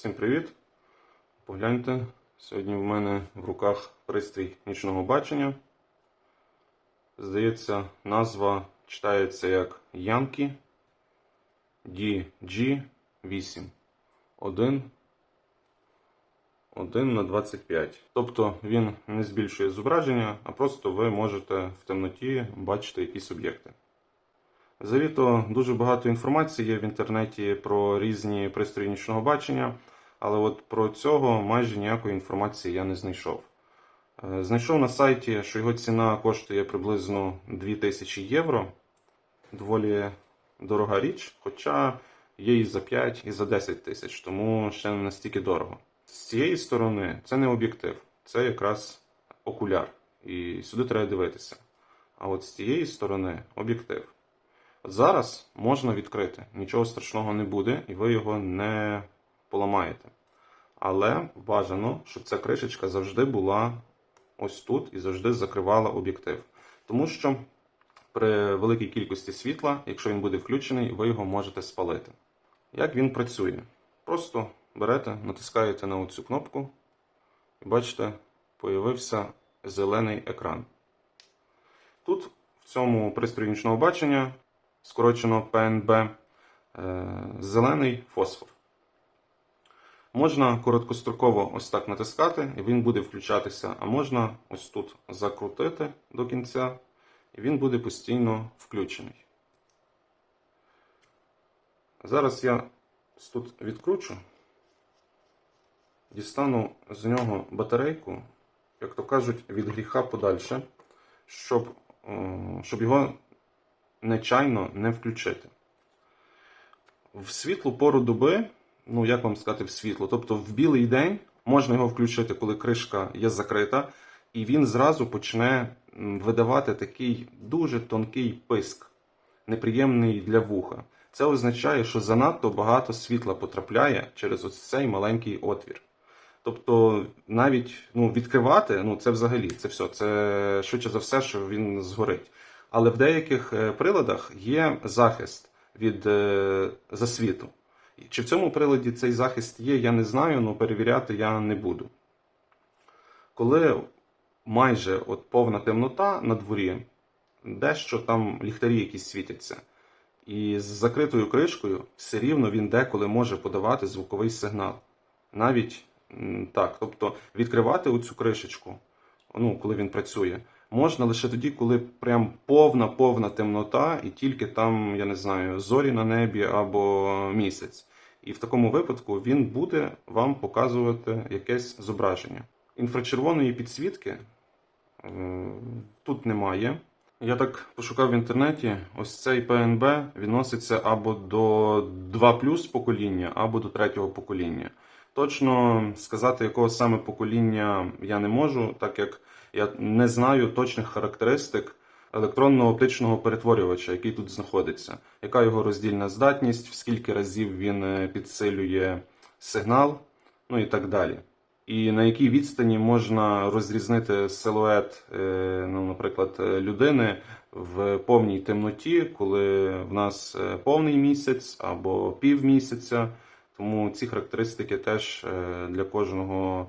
Всім привіт! Погляньте, сьогодні в мене в руках пристрій нічного бачення. Здається, назва читається як Yankee DG8 1 1 на 25. Тобто він не збільшує зображення, а просто ви можете в темноті бачити якісь об'єкти. Взагалі-то дуже багато інформації є в інтернеті про різні пристрої нічного бачення, але от про цього майже ніякої інформації я не знайшов. Е, Знайшов на сайті, що його ціна коштує приблизно 2000 євро. Доволі дорога річ, хоча є і за 5, і за 10 тисяч, тому ще не настільки дорого. З цієї сторони це не об'єктив, це якраз окуляр. І сюди треба дивитися. А от з цієї сторони об'єктив. Зараз можна відкрити, нічого страшного не буде, і ви його не поламаєте. Але бажано, щоб ця кришечка завжди була ось тут і завжди закривала об'єктив. Тому що при великій кількості світла, якщо він буде включений, ви його можете спалити. Як він працює? Просто берете, натискаєте на оцю кнопку і бачите, появився зелений екран. Тут в цьому пристрої нічного бачення скорочено ПНБ, е, зелений фосфор. Можна короткостроково ось так натискати, і він буде включатися, а можна ось тут закрутити до кінця, і він буде постійно включений. Зараз я ось тут відкручу, дістану з нього батарейку, як то кажуть, від гріха подальше, щоб, е, щоб його нечайно не включити. В світлу пору доби, ну як вам сказати, в світло, тобто в білий день можна його включити, коли кришка є закрита, і він зразу почне видавати такий дуже тонкий писк, неприємний для вуха. Це означає, що занадто багато світла потрапляє через ось цей маленький отвір. Тобто навіть ну, відкривати, ну це взагалі це все. Це швидше за все, що він згорить. Але в деяких е, приладах є захист від е, засвіту. Чи в цьому приладі цей захист є, я не знаю, але перевіряти я не буду. Коли майже от повна темнота на дворі, дещо там ліхтарі якісь світяться. І з закритою кришкою все рівно він деколи може подавати звуковий сигнал. Навіть так. Тобто відкривати оцю кришечку, ну, коли він працює, можна лише тоді, коли прям повна повна темнота, і тільки там, я не знаю, зорі на небі або місяць. І в такому випадку він буде вам показувати якесь зображення. Інфрачервоної підсвітки е, тут немає. Я так пошукав в інтернеті. Ось цей ПНБ відноситься або до 2 покоління, або до третього покоління. Точно сказати, якого саме покоління я не можу, так як я не знаю точних характеристик електронно-оптичного перетворювача, який тут знаходиться, яка його роздільна здатність, в скільки разів він е, підсилює сигнал, ну і так далі. І на якій відстані можна розрізнити силует, е, ну, наприклад, е, людини в повній темноті, коли в нас повний місяць або півмісяця. Тому ці характеристики теж е, для кожного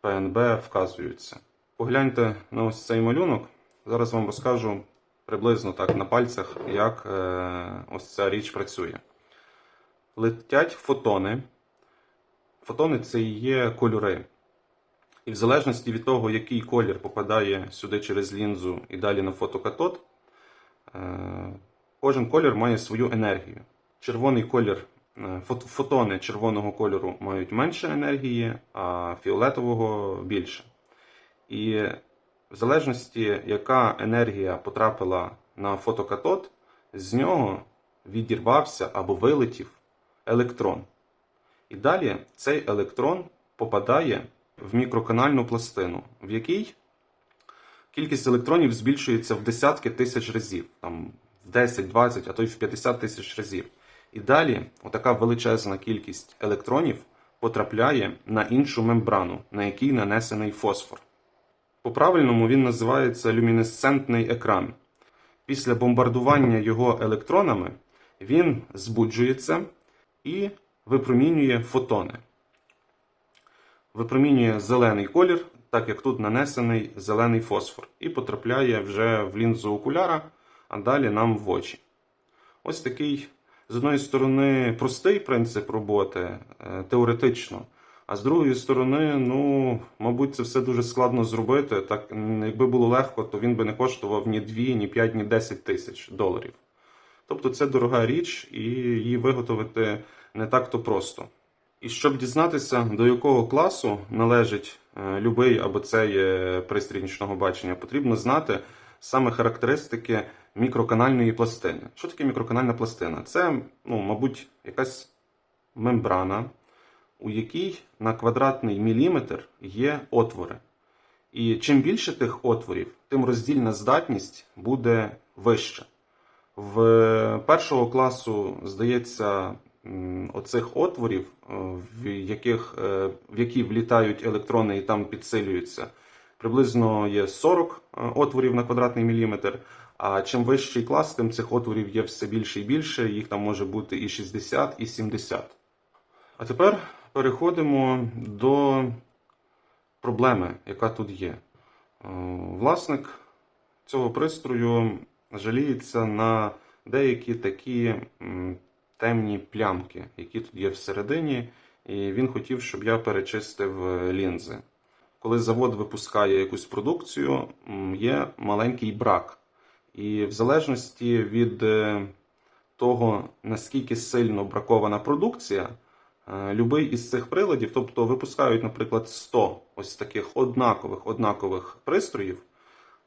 ПНБ вказуються. Погляньте на ось цей малюнок. Зараз вам розкажу приблизно так на пальцях, як е, ось ця річ працює. Летять фотони. Фотони це і є кольори. І в залежності від того, який колір попадає сюди через лінзу і далі на фотокатод, е, кожен колір має свою енергію. Червоний колір, фотони червоного кольору мають менше енергії, а фіолетового більше. І в залежності, яка енергія потрапила на фотокатод, з нього відірвався або вилетів електрон. І далі цей електрон попадає в мікроканальну пластину, в якій кількість електронів збільшується в десятки тисяч разів, там в 10, 20, а то й в 50 тисяч разів. І далі отака величезна кількість електронів потрапляє на іншу мембрану, на якій нанесений фосфор. По-правильному він називається люмінесцентний екран. Після бомбардування його електронами він збуджується і випромінює фотони. випромінює зелений колір, так як тут нанесений зелений фосфор, і потрапляє вже в лінзу окуляра, а далі нам в очі. Ось такий, з одної сторони, простий принцип роботи, е, теоретично. А з другої сторони, ну, мабуть, це все дуже складно зробити. Так, якби було легко, то він би не коштував ні 2, ні 5, ні 10 тисяч доларів. Тобто це дорога річ, і її виготовити не так-то просто. І щоб дізнатися, до якого класу належить е, любий або цей пристрій нічного бачення, потрібно знати саме характеристики мікроканальної пластини. Що таке мікроканальна пластина? Це, ну, мабуть, якась мембрана, у якій на квадратний міліметр є отвори. І чим більше тих отворів, тим роздільна здатність буде вища. В першого класу, здається, оцих отворів, е, в яких, е, в які влітають електрони і там підсилюються, приблизно є 40 е, отворів на квадратний міліметр. А чим вищий клас, тим цих отворів є все більше і більше, їх там може бути і 60, і 70. А тепер переходимо до проблеми, яка тут є. Е, Власник цього пристрою жаліється на деякі такі темні плямки, які тут є всередині, і він хотів, щоб я перечистив е, лінзи. Коли завод випускає якусь продукцію, є маленький брак. І в залежності від е, того, наскільки сильно бракована продукція, е, любий із цих приладів, тобто випускають, наприклад, 100 ось таких однакових однакових пристроїв,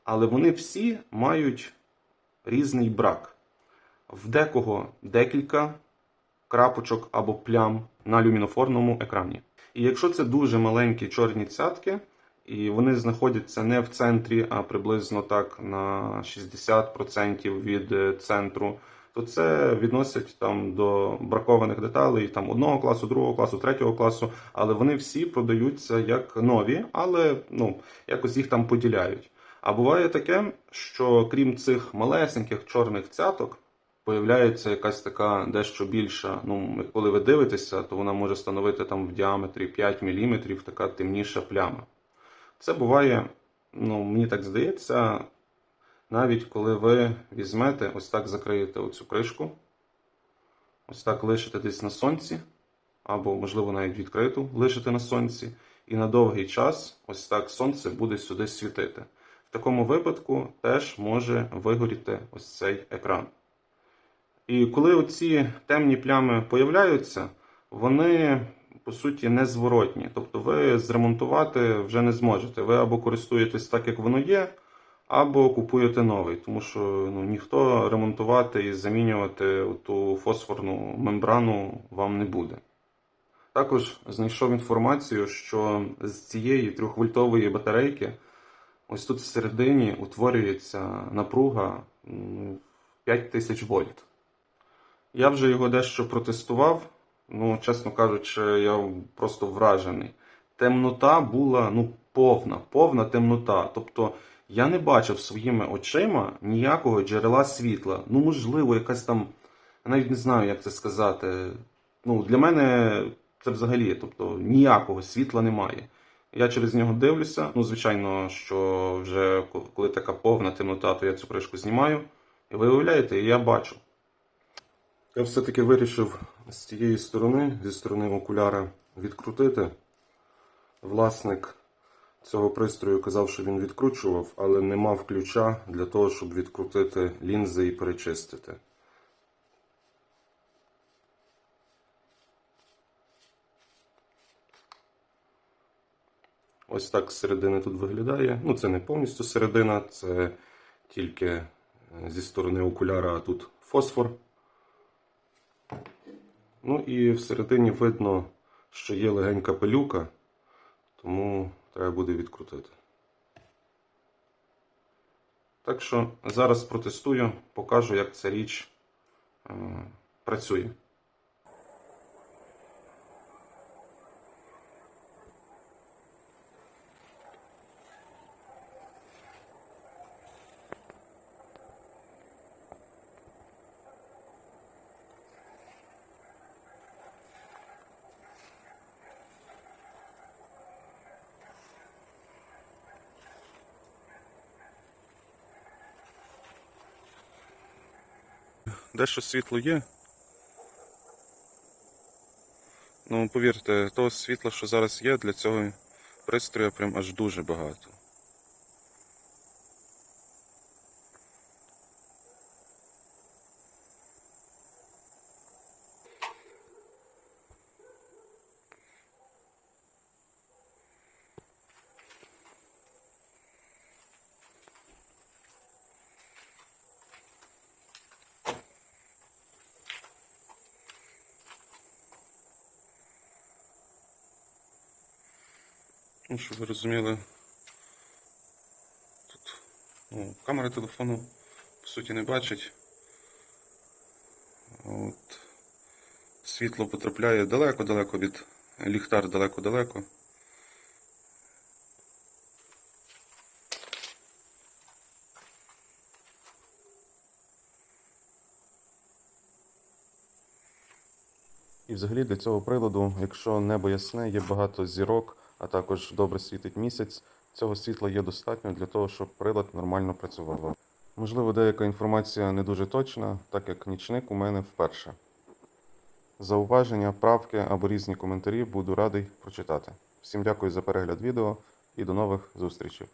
але вони всі мають різний брак. В декого декілька крапочок або плям на люмінофорному екрані. І якщо це дуже маленькі чорні цятки, і вони знаходяться не в центрі, а приблизно так на 60% від е, центру, то це відносять там до бракованих деталей там одного класу, другого класу, третього класу, але вони всі продаються як нові, але ну якось їх там поділяють. А буває таке, що крім цих малесеньких чорних цяток, появляється якась така дещо більша. Ну, коли ви дивитеся, то вона може становити там в діаметрі 5 мм така темніша пляма. Це буває, ну, мені так здається, навіть коли ви візьмете, ось так закриєте оцю кришку, ось так лишите десь на сонці, або, можливо, навіть відкриту лишите на сонці, і на довгий час ось так сонце буде сюди світити. В такому випадку теж може вигоріти ось цей екран. І коли оці темні плями появляються, вони по суті незворотні. Тобто ви зремонтувати вже не зможете. Ви або користуєтесь так, як воно є, або купуєте новий, тому що ну, ніхто ремонтувати і замінювати ту фосфорну мембрану вам не буде. Також знайшов інформацію, що з цієї 3-вольтової батарейки ось тут всередині утворюється напруга 5000 вольт. Я вже його дещо протестував. Ну, чесно кажучи, я просто вражений. Темнота була ну, повна, повна темнота. Тобто я не бачив своїми очима ніякого джерела світла. Ну, можливо, якась там, я навіть не знаю, як це сказати. Ну, для мене це взагалі, тобто ніякого світла немає. Я через нього дивлюся. Ну, звичайно, що вже коли така повна темнота, то я цю кришку знімаю. І ви уявляєте, я бачу. Я все-таки вирішив з цієї сторони, зі сторони окуляра, відкрутити. Власник цього пристрою казав, що він відкручував, але не мав ключа для того, щоб відкрутити лінзи і перечистити. Ось так з середини тут виглядає. Ну, це не повністю середина, це тільки е, зі сторони окуляра, а тут фосфор. Ну і всередині видно, що є легенька пилюка, тому треба буде відкрутити. Так що зараз протестую, покажу, як ця річ е, працює. Дещо світло є. Ну, повірте, того світла, що зараз є, для цього пристрою прям аж дуже багато. Ну, щоб ви розуміли, тут ну, камера телефону по суті не бачить. От, світло потрапляє далеко-далеко від ліхтар далеко-далеко. І взагалі для цього приладу, якщо небо ясне, є багато зірок, а також добре світить місяць, цього світла є достатньо для того, щоб прилад нормально працював. Можливо, деяка інформація не дуже точна, так як нічник у мене вперше. Зауваження, правки або різні коментарі буду радий прочитати. Всім дякую за перегляд відео і до нових зустрічей.